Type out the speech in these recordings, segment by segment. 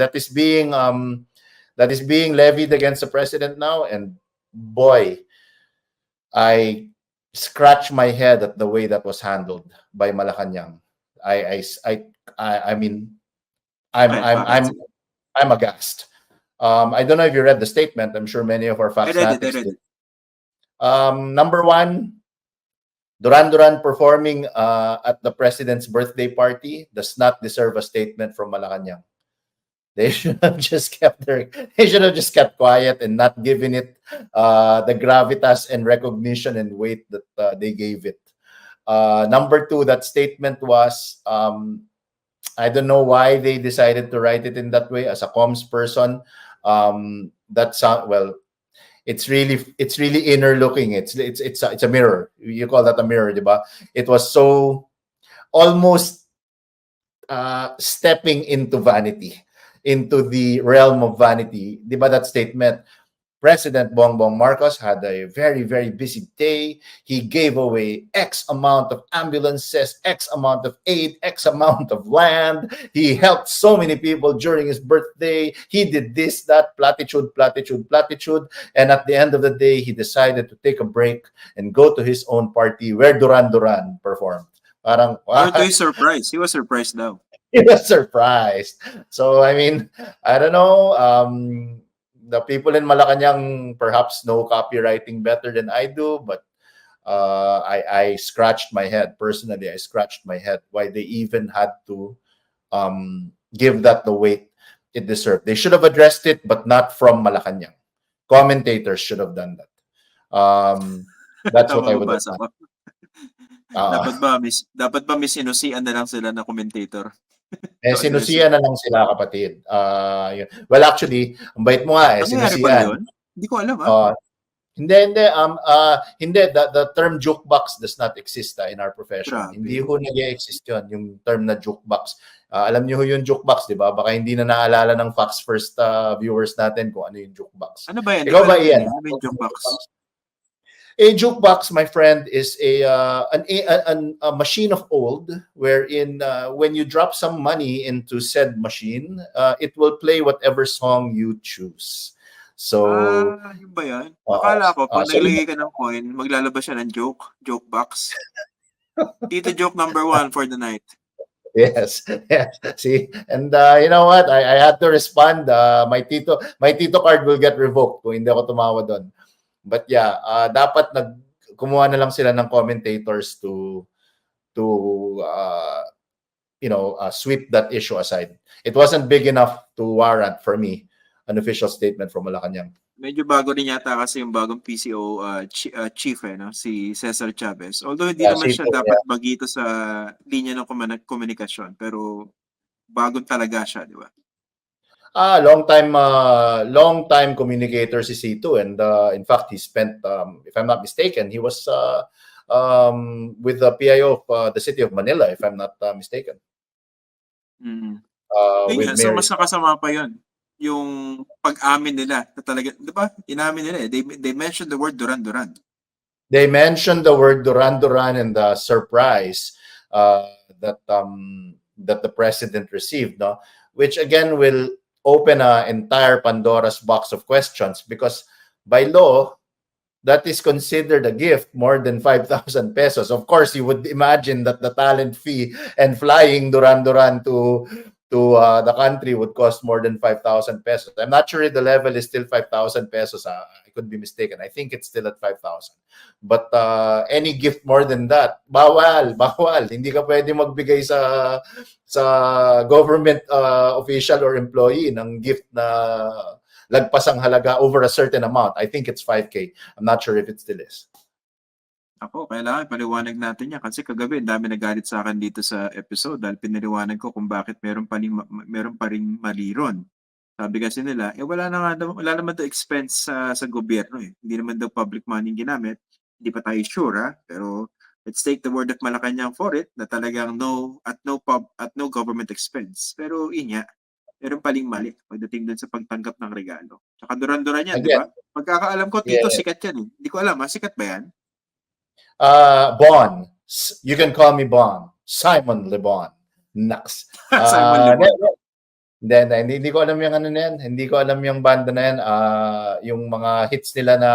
that is being um that is being levied against the president now and boy I scratch my head at the way that was handled by Malacanang. I I I I, I mean I'm Ay, I'm? I'm I'm aghast. Um, I don't know if you read the statement. I'm sure many of our I facts read it, I read it. Um, number one, Duran Duran performing uh, at the president's birthday party does not deserve a statement from Malacanang. They should have just kept their, they should have just kept quiet and not given it uh, the gravitas and recognition and weight that uh, they gave it. Uh, number two, that statement was um, I don't know why they decided to write it in that way as a comms person. Um, that sound well, it's really it's really inner looking. It's it's it's a, it's a mirror. You call that a mirror, diba? It was so almost uh, stepping into vanity, into the realm of vanity. Diba that statement? President Bongbong Marcos had a very, very busy day. He gave away X amount of ambulances, X amount of aid, X amount of land. He helped so many people during his birthday. He did this, that, platitude, platitude, platitude. And at the end of the day, he decided to take a break and go to his own party where Duran Duran performed. Parang, wow to his surprise. He was surprised daw. he was surprised. So I mean, I don't know. Um, the people in Malacanang perhaps know copywriting better than I do, but uh, I, I scratched my head personally. I scratched my head why they even had to um, give that the weight it deserved. They should have addressed it, but not from Malacanang. Commentators should have done that. Um, that's what I would have done. Ah. dapat ba miss dapat ba misinusian na lang sila na commentator? Eh, sinusiyan na lang sila kapatid. Ah, yun. Well, actually, ang bait mo nga eh, Nangyari pala sinusiyan. yun? Hindi ko alam ah. Ah, hindi, hindi. Um, ah, hindi, the, the term jukebox does not exist ah, in our profession. Grabe. Hindi ho nag-exist yun, yung term na jukebox. Ah, alam niyo ho yung jukebox, di ba? Baka hindi na naalala ng Fox First ah, viewers natin kung ano yung jukebox. ano ba yan? Ikaw ba, Ian? Ano ba yung jukebox? A jukebox, my friend, is a uh, an, a, an, a machine of old wherein uh, when you drop some money into said machine, uh, it will play whatever song you choose. So, ah, yun ba yan? Oo. Akala ko, pag Ah, so naglagay ka ng coin, maglalabas siya ng joke, joke box. Tito joke number one for the night. yes, yes. See, and uh, you know what? I, I had to respond. Uh, my tito, my tito card will get revoked kung hindi ako tumawa doon. But yeah, uh, dapat nag kumuha na lang sila ng commentators to to uh, you know uh, sweep that issue aside. It wasn't big enough to warrant for me an official statement from Malacanang. Medyo bago rin yata kasi yung bagong PCO uh, chi- uh, chief eh, no? si Cesar Chavez. Although hindi Yeah, naman si- siya dapat magito sa linya ng komun- komunikasyon, pero bagong talaga siya, di ba? Ah, long time, uh, long time communicator si C2, and uh, in fact, he spent, um, if I'm not mistaken, he was uh, um, with the PIO of uh, the city of Manila, if I'm not uh, mistaken. Mm. Uh, with nga, so mas nakasama pa yun. Yung pag-amin nila na talaga, di ba? Inamin nila eh. They, they mentioned the word Duran Duran. They mentioned the word Duran Duran and the surprise uh, that um, that the president received, no? which again will open an entire Pandora's box of questions because by law, that is considered a gift more than 5,000 pesos. Of course, you would imagine that the talent fee and flying Duran Duran to to uh, the country would cost more than 5,000 pesos. I'm not sure if the level is still 5,000 pesos. Uh, I could be mistaken. I think it's still at 5,000. But uh, any gift more than that, bawal, bawal. Hindi ka pwede magbigay sa sa government uh, official or employee ng gift na lagpasang halaga over a certain amount. I think it's 5K. I'm not sure if it still is. Ako, kailangan paliwanag natin yan. Kasi kagabi, ang dami nagalit sa akin dito sa episode dahil pinaliwanag ko kung bakit meron pa rin, ma- meron pa rin mali ron. Sabi kasi nila, eh wala, na nga, wala naman daw expense sa, sa gobyerno eh. Hindi naman daw public money ginamit. Hindi pa tayo sure ha. Pero let's take the word of Malacanang for it na talagang no at no pub at no government expense. Pero nga, meron paling mali pagdating dun sa pagtanggap ng regalo. Tsaka duran-duran yan, di ba? Pagkakaalam ko, Tito, Yeah. sikat yan eh. Hindi ko alam ha, sikat ba yan? Uh, Bon. You can call me Bon. Simon Le Bon. Nux. Simon Uh, Lebon. ne- Then, hindi, hindi ko alam yung ano na yan. Hindi ko alam yung banda na yan. Ah, yung mga hits nila na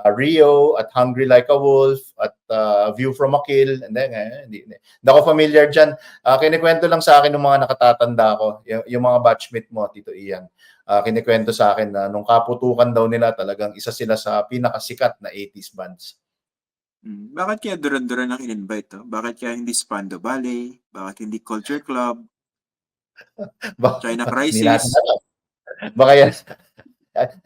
ah, Rio at Hungry Like a Wolf at ah, View from a Kill. And then, eh, hindi, hindi. Hindi ako familiar dyan. Ah, kinikwento lang sa akin ng mga nakatatanda ko, yung, yung mga batchmate mo, Tito Ian. Ah, kinikwento sa akin na nung kaputukan daw nila, talagang isa sila sa pinakasikat na 80s bands. Mm, Bakit kaya Duran-Duran ang in-invite? To? Bakit kaya hindi Spando Ballet? Bakit hindi Culture Club? Ba- China Crisis? Baka yan.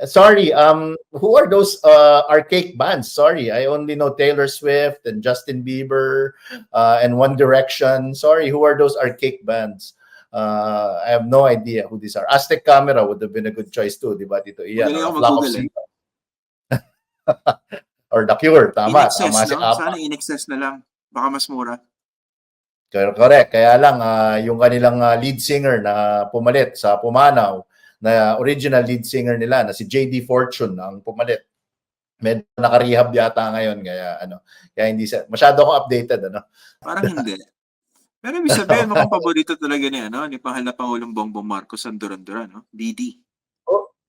Sorry, um, who are those uh, archaic bands? Sorry, I only know Taylor Swift and Justin Bieber uh, and One Direction. Sorry, who are those archaic bands? Uh, I have no idea who these are. Aztec Camera would have been a good choice too, di ba, Tito Ian? Magaling ako mag-Google eh. Or The Cure, tama. In-excess, tama si? Apa. Sana in-excess na lang. Baka mas mura. Cor- Correct. Kaya lang, ah, yung kanilang ah, lead singer na pumalit sa Pumanaw, na original lead singer nila na si JD Fortune ang pumalit. Medyo naka-rehab yata ngayon kaya ano, kaya hindi sa masyado akong updated ano. Parang hindi. Pero ibig sabihin, mukhang paborito talaga ni, ano, ni Pahal na Pangulong Bongbong Marcos ang Duran-Duran, no? DD.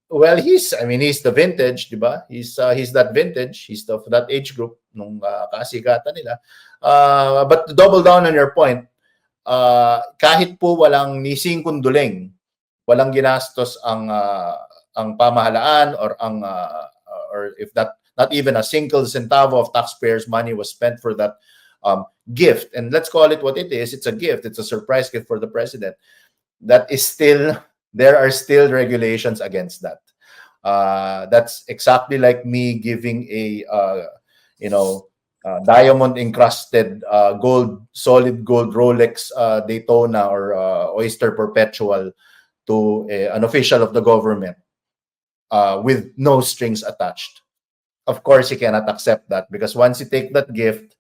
Well, he's I mean, he's the vintage, 'di ba? He's uh, he's that vintage, he's of that age group nung uh, kasikatan nila. Uh, but to double down on your point, uh, kahit po walang nising kunduling, walang ginastos ang uh, ang pamahalaan or ang uh, or if that not even a single centavo of taxpayers money was spent for that um, gift and let's call it what it is it's a gift it's a surprise gift for the president that is still there are still regulations against that uh, that's exactly like me giving a uh, you know uh, diamond encrusted uh, gold solid gold rolex uh, daytona or uh, oyster perpetual to a- an official of the government with no strings attached. Of course, he cannot accept that because once you take that gift,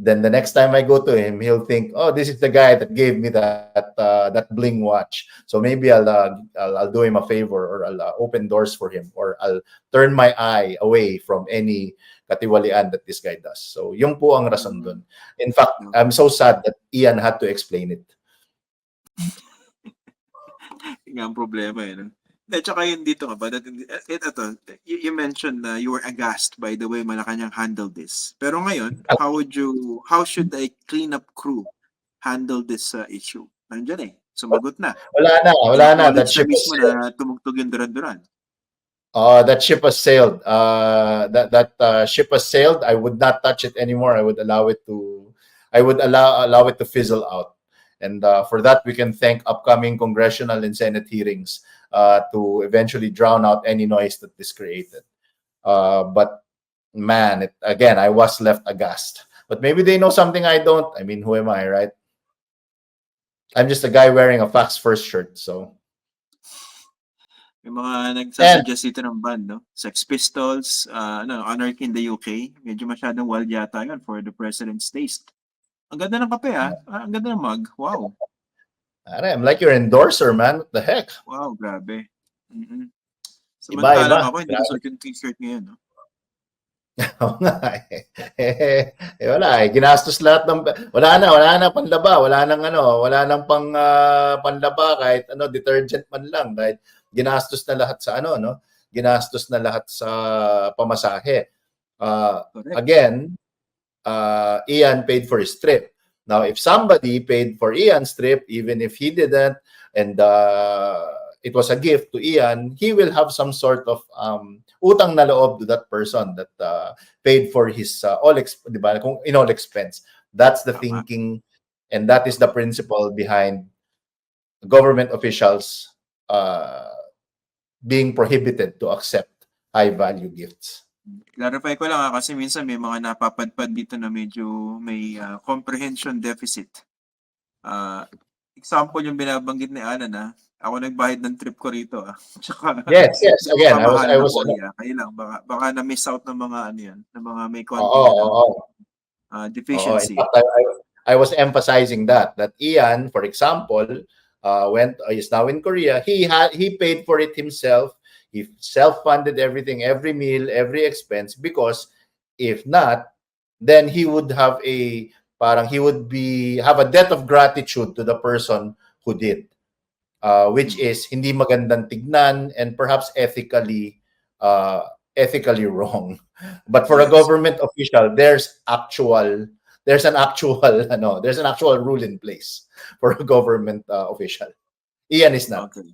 then the next time I go to him, he'll think, "Oh, this is the guy that gave me that uh, that bling watch." So maybe I'll, uh, I'll I'll do him a favor, or I'll uh, open doors for him, or I'll turn my eye away from any katiwalian that this guy does. So yung po ang rason dun. In fact, I'm so sad that Ian had to explain it. Yun nga ang problema eh. No? Hindi, tsaka yun dito nga ba, that, eh, ito, you, you mentioned na you were aghast by the way Malacanang handled this. Pero ngayon, how would you, how should a cleanup crew handle this uh, issue? Nandiyan eh, sumagot na. Wala na, wala na. That ship mismo na tumugtog yung duran-duran. Uh, that ship has sailed. Uh, that that uh, ship has sailed. I would not touch it anymore. I would allow it to. I would allow allow it to fizzle out. And uh, for that, we can thank upcoming congressional and Senate hearings uh, to eventually drown out any noise that this created. Uh, but man, it, again, I was left aghast. But maybe they know something I don't. I mean, who am I, right? I'm just a guy wearing a Fox First shirt. So May mga nagsasuggest dito ng band, no? Sex Pistols, uh, ano, Anarchy in the UK. Medyo masyadong wild yata yun for the president's taste. Ang ganda ng kape, ha? Ah, ang ganda ng mug. Wow. Are, I'm like your endorser, man. What the heck? Wow, grabe. Mm-mm. Iba, iba. ako, hindi ko suot yung t-shirt ngayon, no? Oo nga eh. eh, eh, wala eh. Ginastos lahat ng wala na, wala na panlaba, wala nang ano, wala nang pang ah, panlaba kahit ano detergent man lang kahit ginastos na lahat sa ano no. Ginastos na lahat sa pamasahe. Ah, Correct. again, uh, Ian paid for his trip. Now, if somebody paid for Ian's trip, even if he didn't, and uh, it was a gift to Ian, he will have some sort of um, utang na loob to that person that uh, paid for his uh, all exp- di ba? Kung in all expense. That's the Tama. thinking, and that is the principle behind government officials uh, being prohibited to accept high value gifts. Clarify ko lang ha, kasi minsan may mga napapadpad dito na medyo may ah, comprehension deficit. Ah, example yung binabanggit ni Alan na ako nagbayad ng trip ko rito ah. Tsaka Yes, yes. Again, I was, I was, Korea. Kaya lang, baka, baka na-miss out ng mga ano yan, ng mga may konting oo, ano, oo. ah, Oo, deficiency. in fact, I, I, I was emphasizing that that Ian, for example, uh, went uh, is now in Korea. He had he paid for it himself. He self-funded everything, every meal, every expense. Because if not, then he would have a parang he would be have a debt of gratitude to the person who did. uh, which is hindi magandang tignan and perhaps ethically uh, ethically wrong. But for a government official, there's actual there's an actual ano, there's an actual rule in place for a government uh, official. Iyan is not. Okay.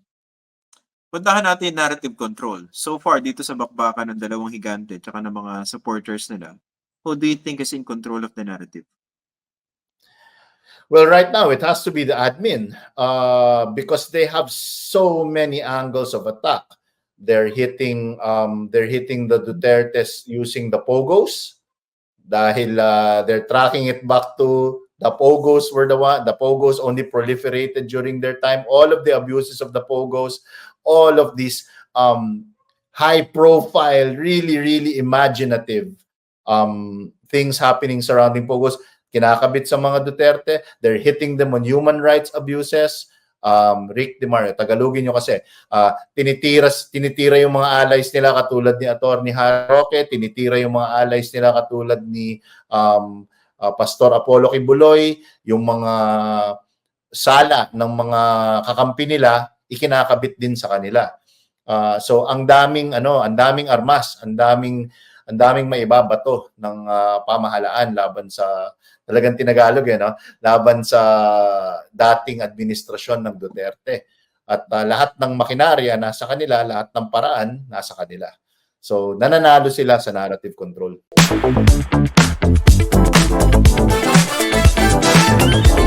Puntahan natin narrative control. So far, dito sa bakbakan ng dalawang higante tsaka ng mga supporters nila, who do you think is in control of the narrative? Well, right now it has to be the admin uh, because they have so many angles of attack. They're hitting um, they're hitting the Dutertes using the pogos dahil uh, they're tracking it back to the pogos were the one the pogos only proliferated during their time. All of the abuses of the pogos, all of these um, high profile, really really imaginative um, things happening surrounding pogos kinakabit sa mga Duterte. They're hitting them on human rights abuses. Um, Rick DeMario, tagalogin nyo kasi, ah, tinitira, tinitira yung mga allies nila katulad ni Atty. Haroque, tinitira yung mga allies nila katulad ni um, ah, Pastor Apollo Kibuloy, yung mga sala ng mga kakampi nila, ikinakabit din sa kanila. Ah, so ang daming ano, ang daming armas, ang daming ang daming maibabato ng ah, pamahalaan laban sa talagang tinagalog eh, no? laban sa dating administrasyon ng Duterte. At ah, lahat ng makinarya nasa kanila, lahat ng paraan nasa kanila. So nananalo sila sa narrative control. Thank you.